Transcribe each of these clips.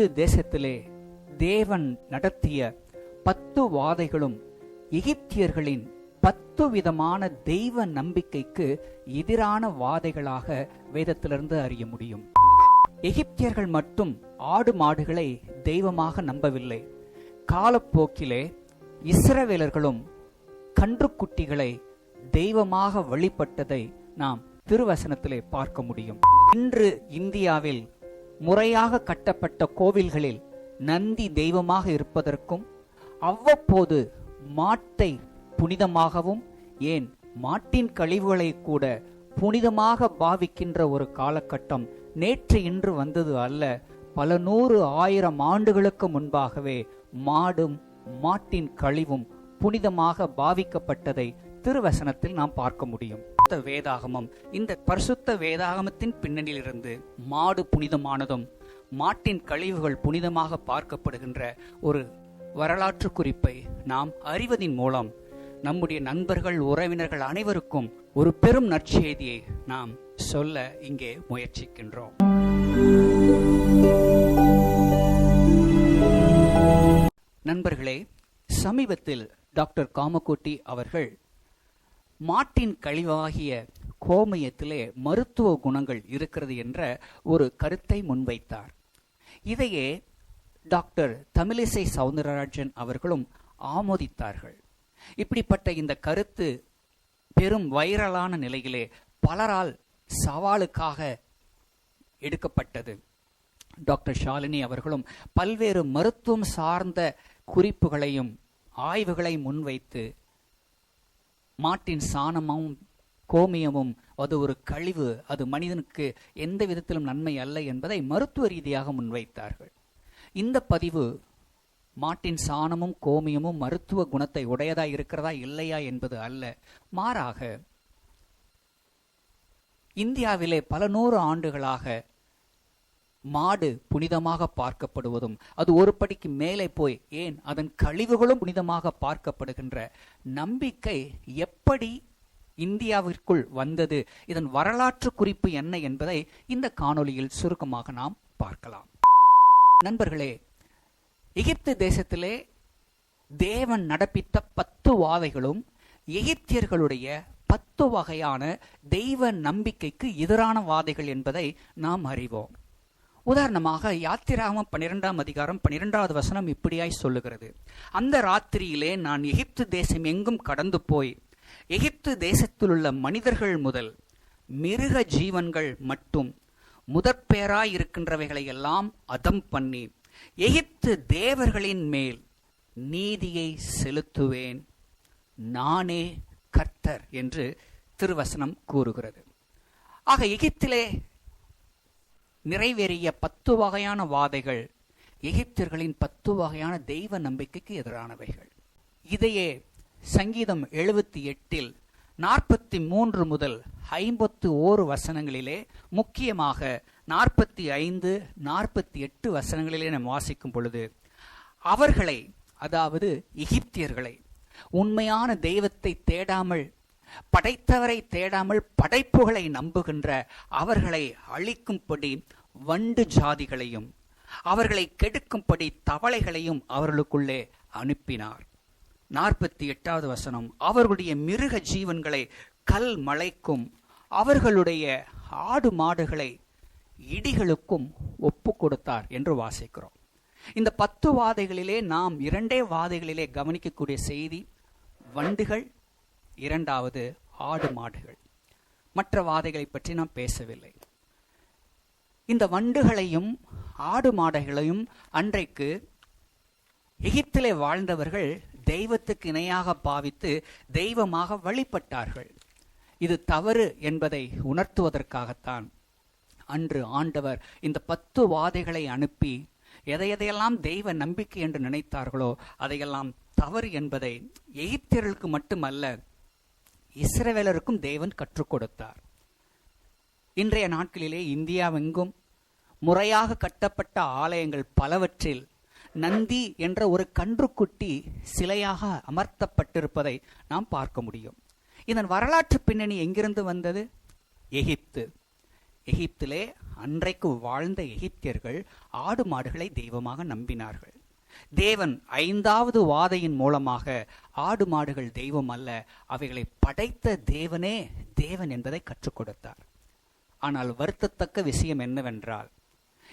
எகிப்து தேசத்திலே தேவன் நடத்திய பத்து வாதைகளும் எகிப்தியர்களின் பத்து விதமான தெய்வ நம்பிக்கைக்கு எதிரான வாதைகளாக வேதத்திலிருந்து அறிய முடியும். எகிப்தியர்கள் மட்டும் ஆடு மாடுகளை தெய்வமாக நம்பவில்லை. காலப்போக்கிலே இஸ்ரவேலர்களும் கன்றுக்குட்டிகளை தெய்வமாக வழிபட்டதை நாம் திருவசனத்திலே பார்க்க முடியும். இன்று இந்தியாவில் முறையாக கட்டப்பட்ட கோவில்களில் நந்தி தெய்வமாக இருப்பதற்கும் அவ்வப்போது மாட்டை புனிதமாகவும் ஏன் மாட்டின் கழிவுகளை கூட புனிதமாக பாவிக்கின்ற ஒரு காலகட்டம் நேற்று இன்று வந்தது அல்ல. பல நூறு ஆயிரம் ஆண்டுகளுக்கு முன்பாகவே மாடும் மாட்டின் கழிவும் புனிதமாக பாவிக்கப்பட்டதை திருவசனத்தில் நாம் பார்க்க முடியும். வேதாகமம் இந்த பரிசுத்த வேதாகமத்தின் பின்னணியிலிருந்து மாடு புனிதமானதும் மாட்டின் கழிவுகள் புனிதமாக பார்க்கப்படுகின்ற ஒரு வரலாற்று குறிப்பை நாம் அறிவதின் மூலம் நம்முடைய நண்பர்கள் உறவினர்கள் அனைவருக்கும் ஒரு பெரும் நற்செய்தியை நாம் சொல்ல இங்கே முயற்சிக்கின்றோம். நண்பர்களே சமீபத்தில் டாக்டர் காமகோட்டி அவர்கள் மாட்டின் கழிவாகிய கோமயத்திலே மருத்துவ குணங்கள் இருக்கிறது என்ற ஒரு கருத்தை முன்வைத்தார். இதையே டாக்டர் தமிழிசை சவுந்தரராஜன் அவர்களும் ஆமோதித்தார்கள். இப்படிப்பட்ட இந்த கருத்து பெரும் வைரலான நிலையிலே பலரால் சவாலுக்காக எடுக்கப்பட்டது. டாக்டர் ஷாலினி அவர்களும் பல்வேறு மருத்துவம் சார்ந்த குறிப்புகளையும் ஆய்வுகளை முன்வைத்து மாட்டின் சாணமும் கோமியமும் அது ஒரு கழிவு. அது மனிதனுக்கு எந்த விதத்திலும் நன்மை அல்ல என்பதை மருத்துவ ரீதியாக முன்வைத்தார்கள். இந்த பதிவு மாட்டின் சாணமும் கோமியமும் மருத்துவ குணத்தை உடையதா இருக்கிறதா இல்லையா என்பது அல்ல. மாறாக இந்தியாவிலே பல நூறு ஆண்டுகளாக மாடு புனிதமாக பார்க்கப்படுவதும் அது ஒரு படிக்கு மேலே போய் ஏன் அதன் கழிவுகளும் புனிதமாக பார்க்கப்படுகின்ற நம்பிக்கை எப்படி இந்தியாவிற்குள் வந்தது இதன் வரலாற்று குறிப்பு என்ன என்பதை இந்த காணொளியில் சுருக்கமாக நாம் பார்க்கலாம். நண்பர்களே எகிப்து தேசத்திலே தேவன் நடப்பித்த பத்து வாதைகளும் எகிப்தியர்களுடைய பத்து வகையான தெய்வ நம்பிக்கைக்கு எதிரான வாதைகள் என்பதை நாம் அறிவோம். உதாரணமாக யாத்திராம பன்னிரெண்டாம் அதிகாரம் பன்னிரெண்டாவது வசனம் இப்படியாய் சொல்லுகிறது. அந்த ராத்திரியிலே நான் எகிப்து தேசம் எங்கும் கடந்து போய் எகிப்து தேசத்திலுள்ள மனிதர்கள் முதல் மிருக ஜீவன்கள் மட்டும் முதற்பேராய் இருக்கின்றவைகளை எல்லாம் அதம் பண்ணி எகிப்து தேவர்களின் மேல் நீதியை செலுத்துவேன். நானே கர்த்தர் என்று திருவசனம் கூறுகிறது. ஆக எகிப்திலே நிறைவேறிய பத்து வகையான வாதைகள் எகிப்தியர்களின் பத்து வகையான தெய்வ நம்பிக்கைக்கு எதிரானவைகள். இதையே சங்கீதம் எழுபத்தி எட்டில் நாற்பத்தி மூன்று முதல் ஐம்பத்து ஓரு வசனங்களிலே முக்கியமாக நாற்பத்தி ஐந்து நாற்பத்தி எட்டு வசனங்களிலே நாம் வாசிக்கும் பொழுது அவர்களை அதாவது எகிப்தியர்களை உண்மையான தெய்வத்தை தேடாமல் படைத்தவரை தேடாமல் படைப்புகளை நம்புகின்ற அவர்களை அழிக்கும்படி வண்டு ஜாதிகளையும் அவர்களை கெடுக்கும்படி தவளைகளையும் அவர்களுக்குள்ளே அனுப்பினார். நாற்பத்தி எட்டாவது வசனம் அவர்களுடைய மிருக ஜீவன்களை கல் மலைக்கும் அவர்களுடைய ஆடு மாடுகளை இடிகளுக்கும் ஒப்பு கொடுத்தார் என்று வாசிக்கிறோம். இந்த பத்து வாதைகளிலே நாம் இரண்டே வாதைகளிலே கவனிக்கக்கூடிய செய்தி வண்டுகள் இரண்டாவது ஆடு மாடுகள். மற்ற வாதைகளை பற்றி நாம் பேசவில்லை. இந்த வண்டுகளையும் ஆடு மாடுகளையும் அன்றைக்கு எகிப்திலே வாழ்ந்தவர்கள் தெய்வத்துக்கு இணையாக பாவித்து தெய்வமாக வழிபட்டார்கள். இது தவறு என்பதை உணர்த்துவதற்காகத்தான் அன்று ஆண்டவர் இந்த பத்து வாதைகளை அனுப்பி எதை எதையெல்லாம் தெய்வ நம்பிக்கை என்று நினைத்தார்களோ அதையெல்லாம் தவறு என்பதை எகிப்தியர்களுக்கு மட்டுமல்ல இஸ்ரவேலருக்கும் தேவன் கற்றுக் கொடுத்தார். இன்றைய நாட்களிலே இந்தியாவெங்கும் முறையாக கட்டப்பட்ட ஆலயங்கள் பலவற்றில் நந்தி என்ற ஒரு கன்றுக்குட்டி சிலையாக அமர்த்தப்பட்டிருப்பதை நாம் பார்க்க முடியும். இதன் வரலாற்று பின்னணி எங்கிருந்து வந்தது? எகிப்து. எகிப்திலே அன்றைக்கு வாழ்ந்த எகிப்தியர்கள் ஆடு மாடுகளை தெய்வமாக நம்பினார்கள். தேவன் ஐந்தாவது வாதையின் மூலமாக ஆடு மாடுகள் தெய்வம் அல்ல அவைகளை படைத்த தேவனே தேவன் என்பதை கற்றுக் கொடுத்தார். ஆனால் வருத்தத்தக்க விஷயம் என்னவென்றால்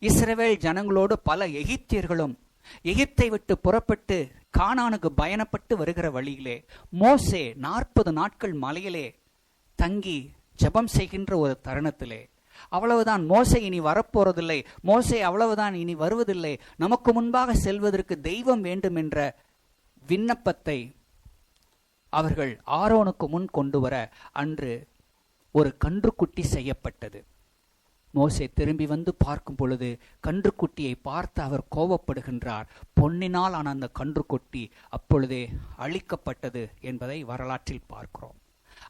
இஸ்ரவேல் ஜனங்களோடு பல எகிப்தியர்களும் எகிப்தை விட்டு புறப்பட்டு கானானுக்கு பயணப்பட்டு வருகிற வழியிலே மோசே நாற்பது நாட்கள் மலையிலே தங்கி ஜெபம் செய்கின்ற ஒரு தருணத்திலே அவ்வளவுதான். மோசை இனி வரப்போறதில்லை. மோசை அவ்வளவுதான் இனி வருவதில்லை. நமக்கு முன்பாக செல்வதற்கு தெய்வம் வேண்டும் என்ற விண்ணப்பத்தை அவர்கள் ஆரோனுக்கு முன் கொண்டு வர அன்று ஒரு கன்றுக்குட்டி செய்யப்பட்டது. மோசே திரும்பி வந்து பார்க்கும் பொழுது கன்றுக்குட்டியை பார்த்து அவர் கோபப்படுகின்றார். பொன்னினால் ஆன அந்த கன்றுக்குட்டி அப்பொழுதே அழிக்கப்பட்டது என்பதை வரலாற்றில் பார்க்கிறோம்.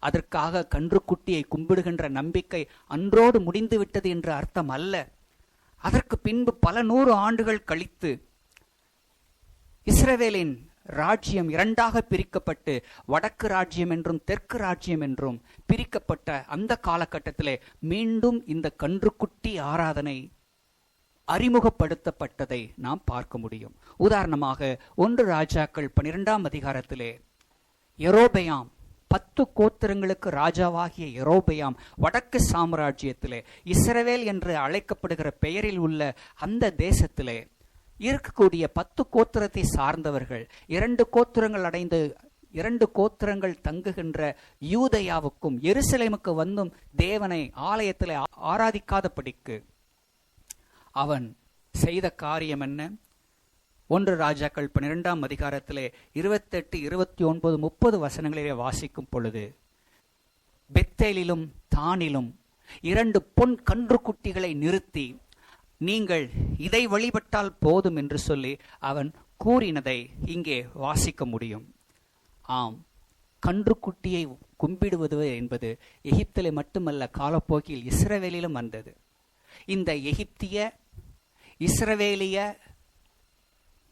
அதற்காக கன்றுக்குட்டியை கும்பிடுகின்ற நம்பிக்கை அன்றோடு முடிந்துவிட்டது என்ற அர்த்தம் அல்ல. அதற்கு பின்பு பல நூறு ஆண்டுகள் கழித்து இஸ்ரவேலின் ராஜ்யம் இரண்டாக பிரிக்கப்பட்டு வடக்கு ராஜ்யம் என்றும் தெற்கு ராஜ்யம் என்றும் பிரிக்கப்பட்ட அந்த காலகட்டத்திலே மீண்டும் இந்த கன்றுக்குட்டி ஆராதனை அறிமுகப்படுத்தப்பட்டதை நாம் பார்க்க முடியும். உதாரணமாக ஒன்று ராஜாக்கள் பனிரெண்டாம் அதிகாரத்திலே எரோபயாம் பத்து கோத்திரங்களுக்கு ராஜாவாகிய எரோபயாம் வடக்கு சாம்ராஜ்யத்திலே இஸ்ரவேல் என்று அழைக்கப்படுகிற பெயரில் உள்ள அந்த தேசத்திலே இருக்கக்கூடிய பத்து கோத்திரத்தை சார்ந்தவர்கள் இரண்டு கோத்திரங்கள் அடைந்து இரண்டு கோத்திரங்கள் தங்குகின்ற யூதயாவுக்கும் எருசலேமுக்கு வந்தும் தேவனை ஆலயத்தில் ஆராதிக்காதபடிக்கு அவன் செய்த காரியம் என்ன? ஒன்று ராஜாக்கள் பன்னிரெண்டாம் அதிகாரத்திலே இருபத்தெட்டு இருபத்தி ஒன்பது முப்பது வசனங்களிலே வாசிக்கும் பொழுது பெத்தேலிலும் தானிலும் இரண்டு பொன் கன்றுக்குட்டிகளை நிறுத்தி நீங்கள் இதை வழிபட்டால் போதும் என்று சொல்லி அவன் கூறினதை இங்கே வாசிக்க முடியும். ஆம் கன்றுக்குட்டியை கும்பிடுவது என்பது எகிப்திலே மட்டுமல்ல காலப்போக்கில் இஸ்ரவேலிலும் வந்தது. இந்த எகிப்திய இஸ்ரவேலிய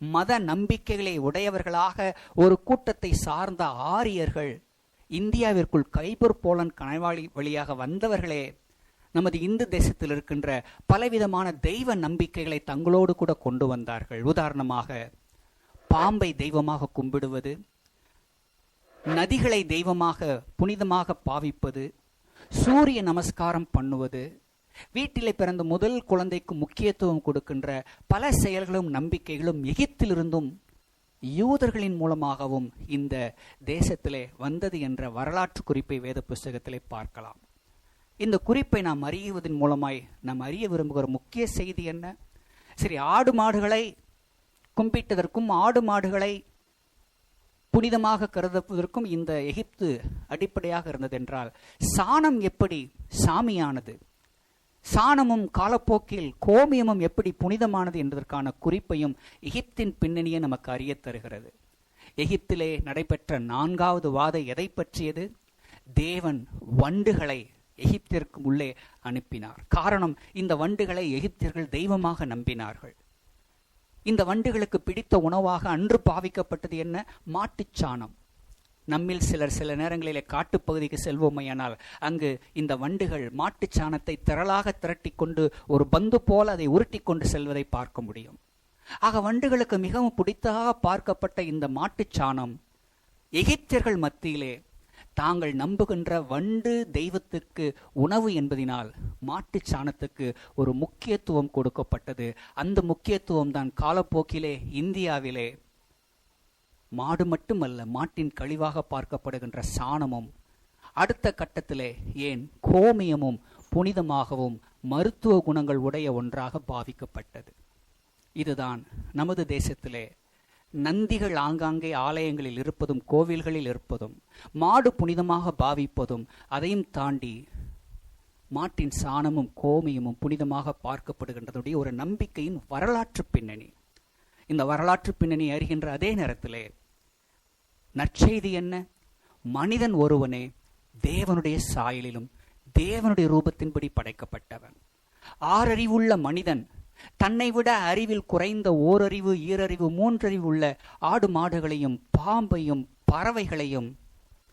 மத நம்பிக்கைகளை உடையவர்களாக ஒரு கூட்டத்தை சார்ந்த ஆரியர்கள் இந்தியாவிற்குள் கைபர் போலன் கணவாளி வழியாக வந்தவர்களே நமது இந்து தேசத்தில் இருக்கின்ற பலவிதமான தெய்வ நம்பிக்கைகளை தங்களோடு கூட கொண்டு வந்தார்கள். உதாரணமாக பாம்பை தெய்வமாக கும்பிடுவது நதிகளை தெய்வமாக புனிதமாக பாவிப்பது சூரிய நமஸ்காரம் பண்ணுவது வீட்டிலே பிறந்த முதல் குழந்தைக்கு முக்கியத்துவம் கொடுக்கின்ற பல செயல்களும் நம்பிக்கைகளும் எகிப்திலிருந்தும் யூதர்களின் மூலமாகவும் இந்த தேசத்திலே வந்தது என்ற வரலாற்று குறிப்பை வேத புஸ்தகத்திலே பார்க்கலாம். இந்த குறிப்பை நாம் அறியுவதன் மூலமாய் நாம் அறிய விரும்புகிற முக்கிய செய்தி என்ன? சரி ஆடு மாடுகளை கும்பிட்டதற்கும் ஆடு மாடுகளை புனிதமாக கருதுவதற்கும் இந்த எகிப்து அடிப்படையாக இருந்தது என்றால் சாணம் எப்படி சாமியானது? சாணமும் காலப்போக்கில் கோமியமும் எப்படி புனிதமானது என்பதற்கான குறிப்பையும் எகிப்தின் பின்னணியை நமக்கு அறிய தருகிறது. எகிப்திலே நடைபெற்ற நான்காவது வாதை எதை பற்றியது? தேவன் வண்டுகளை எகிப்திற்கு உள்ளே அனுப்பினார். காரணம் இந்த வண்டுகளை எகிப்தியர்கள் தெய்வமாக நம்பினார்கள். இந்த வண்டுகளுக்கு பிடித்த உணவாக அன்று பாவிக்கப்பட்டது என்ன? மாட்டுச்சாணம் நம்மில் சிலர் சில நேரங்களிலே காட்டுப்பகுதிக்கு செல்வோமையானால் அங்கு இந்த வண்டுகள் மாட்டுச் சாணத்தை திரளாக திரட்டி கொண்டு ஒரு பந்து போல் அதை உருட்டி கொண்டு செல்வதை பார்க்க முடியும். ஆக வண்டுகளுக்கு மிகவும் பிடித்ததாக பார்க்கப்பட்ட இந்த மாட்டுச் சாணம் எகிப்தியர்கள் மத்தியிலே தாங்கள் நம்புகின்ற வண்டு தெய்வத்துக்கு உணவு என்பதினால் மாட்டுச் சாணத்துக்கு ஒரு முக்கியத்துவம் கொடுக்கப்பட்டது. அந்த முக்கியத்துவம் தான் காலப்போக்கிலே இந்தியாவிலே மாடு மட்டுமல்ல மாட்டின் கழிவாக பார்க்கப்படுகின்ற சாணமும் அடுத்த கட்டத்திலே ஏன் கோமியமும் புனிதமாகவும் மருத்துவ குணங்கள் உடைய ஒன்றாக பாவிக்கப்பட்டது. இதுதான் நமது தேசத்திலே நந்திகள் ஆங்காங்கே ஆலயங்களில் இருப்பதும் கோவில்களில் இருப்பதும் மாடு புனிதமாக பாவிப்பதும் அதையும் தாண்டி மாட்டின் சாணமும் கோமியமும் புனிதமாக பார்க்கப்படுகின்றதுடைய ஒரு நம்பிக்கையின் வரலாற்று பின்னணி. இந்த வரலாற்று பின்னணி அறிகின்ற அதே நேரத்திலே நற்செய்தி என்ன? மனிதன் ஒருவனே தேவனுடைய சாயலிலும் தேவனுடைய ரூபத்தின்படி படைக்கப்பட்டவன். ஆறறிவுள்ள மனிதன் தன்னை விட அறிவில் குறைந்த ஓரறிவு ஈரறிவு மூன்றறிவு உள்ள ஆடு மாடுகளையும் பாம்பையும் பறவைகளையும்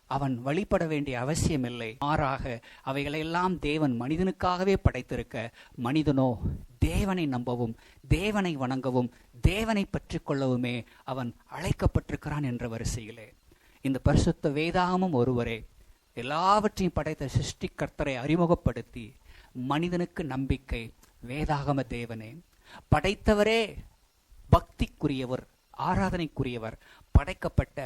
அவன் வழிபட வேண்டிய அவசியமில்லை. மாறாக அவைகளையெல்லாம் தேவன் மனிதனுக்காகவே படைத்திருக்க மனிதனோ தேவனை நம்பவும் தேவனை வணங்கவும் தேவனை பற்றி கொள்ளவுமே அவன் அழைக்கப்பட்டிருக்கிறான் என்ற வரிசையிலே. இந்த பரிசுத்த வேதாகமும் ஒருவரே எல்லாவற்றையும் படைத்த சிருஷ்டிகர்த்தரை அறிமுகப்படுத்தி மனிதனுக்கு நம்பிக்கை வேதாகம தேவனே. படைத்தவரே பக்திக்குரியவர் ஆராதனைக்குரியவர் படைக்கப்பட்ட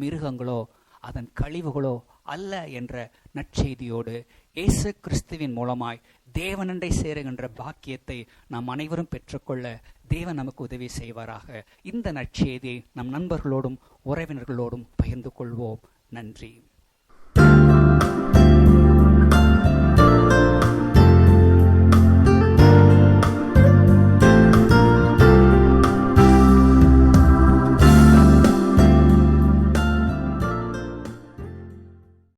மிருகங்களோ அதன் கழிவுகளோ அல்ல என்ற நற்செய்தியோடு இயேசு கிறிஸ்துவின் மூலமாய் தேவனண்டை சேருகின்ற பாக்கியத்தை நாம் அனைவரும் பெற்றுக்கொள்ள தேவன் நமக்கு உதவி செய்வாராக. இந்த நற்செய்தியை நம் நண்பர்களோடும் உறவினர்களோடும் பகிர்ந்து கொள்வோம். நன்றி.